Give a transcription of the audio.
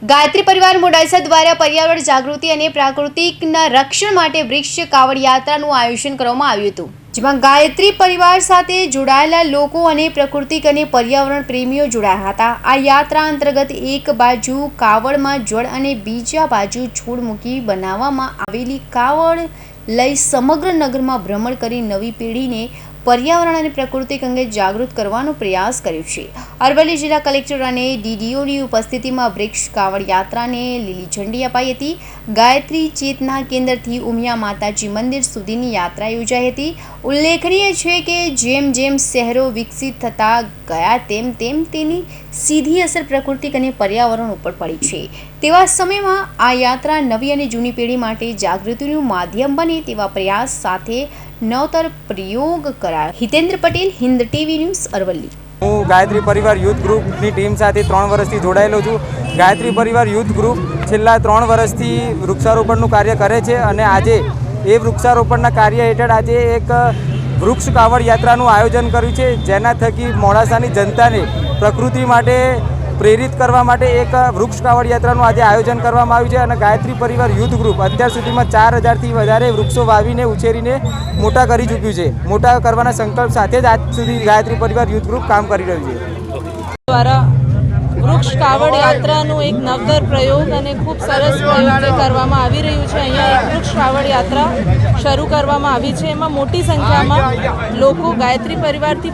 ગાયત્રી પરિવાર મોડાસા દ્વારા પર્યાવરણ જાગૃતિ અને પ્રાકૃતિકના રક્ષણ માટે વૃક્ષ કાવડ યાત્રાનું આયોજન કરવામાં આવ્યું હતું, જેમાં ગાયત્રી પરિવાર સાથે જોડાયેલા લોકો અને પ્રાકૃતિક અને પર્યાવરણ પ્રેમીઓ જોડાયા હતા. આ યાત્રા અંતર્ગત એક બાજુ કાવડમાં જળ અને બીજા બાજુ છોડ મૂકી બનાવવામાં આવેલી કાવડ લઈ સમગ્ર નગરમાં ભ્રમણ કરી નવી પેઢીને પર્યાવરણ અને પ્રકૃતિક અંગે જાગૃત કરવાનો પ્રયાસ કર્યો છે. અરવલ્લી જિલ્લા કલેક્ટર અને ડીડીઓની ઉપસ્થિતિમાં વૃક્ષ કાવડ યાત્રાને લીલી ઝંડી અપાઈ હતી. ગાયત્રી ચેતના કેન્દ્રથી ઉમિયા માતાજી મંદિર સુધીની યાત્રા યોજાઈ હતી. ઉલ્લેખનીય છે કે જેમ જેમ શહેરો વિકસિત થતા ગયા, તેમ તેમ તેની સીધી અસર પ્રાકૃતિક અને પર્યાવરણ ઉપર પડી છે. તેવા સમયમાં આ યાત્રા નવી અને જૂની પેઢી માટે જાગૃતિનું માધ્યમ બને તેવા પ્રયાસ સાથે નવતર પ્રયોગ કરાયો. Hitendra Patel, Hind TV news Aravalli. હું ગાયત્રી પરિવાર યુથ ગ્રુપની ટીમ સાથે ત્રણ વર્ષથી જોડાયેલો છું. ગાયત્રી પરિવાર યુથ ગ્રુપ છેલ્લા ત્રણ વર્ષથી વૃક્ષારોપણનું કાર્ય કરે છે અને આજે એ વૃક્ષારોપણના કાર્ય હેઠળ આજે એક વૃક્ષ કાવડ યાત્રાનું આયોજન કર્યું છે. જેના થકી મોડાસાની જનતાને પ્રકૃતિ માટે પ્રેરિત કરવા માટે એક વૃક્ષ કાવડ યાત્રાનું આજે આયોજન કરવામાં આવ્યું છે અને ગાયત્રી પરિવાર યુથ ગ્રુપ અત્યાર સુધીમાં ચાર હજારથી વધારે વૃક્ષો વાવીને ઉછેરીને મોટા કરી ચૂક્યું છે. મોટા કરવાના સંકલ્પ સાથે જ આજ સુધી ગાયત્રી પરિવાર યુથ ગ્રુપ કામ કરી રહ્યું છે. દ્વારા વૃક્ષ કાવડ યાત્રાનું એક નવતર પ્રયોગ અને ખૂબ સરસ પ્રયોગ કરવામાં આવી રહ્યું છે, અહીંયા એક વૃક્ષ કાવડ યાત્રા શરૂ કરવામાં આવી છે. એમાં મોટી સંખ્યામાં લોકો ગાયત્રી પરિવારથી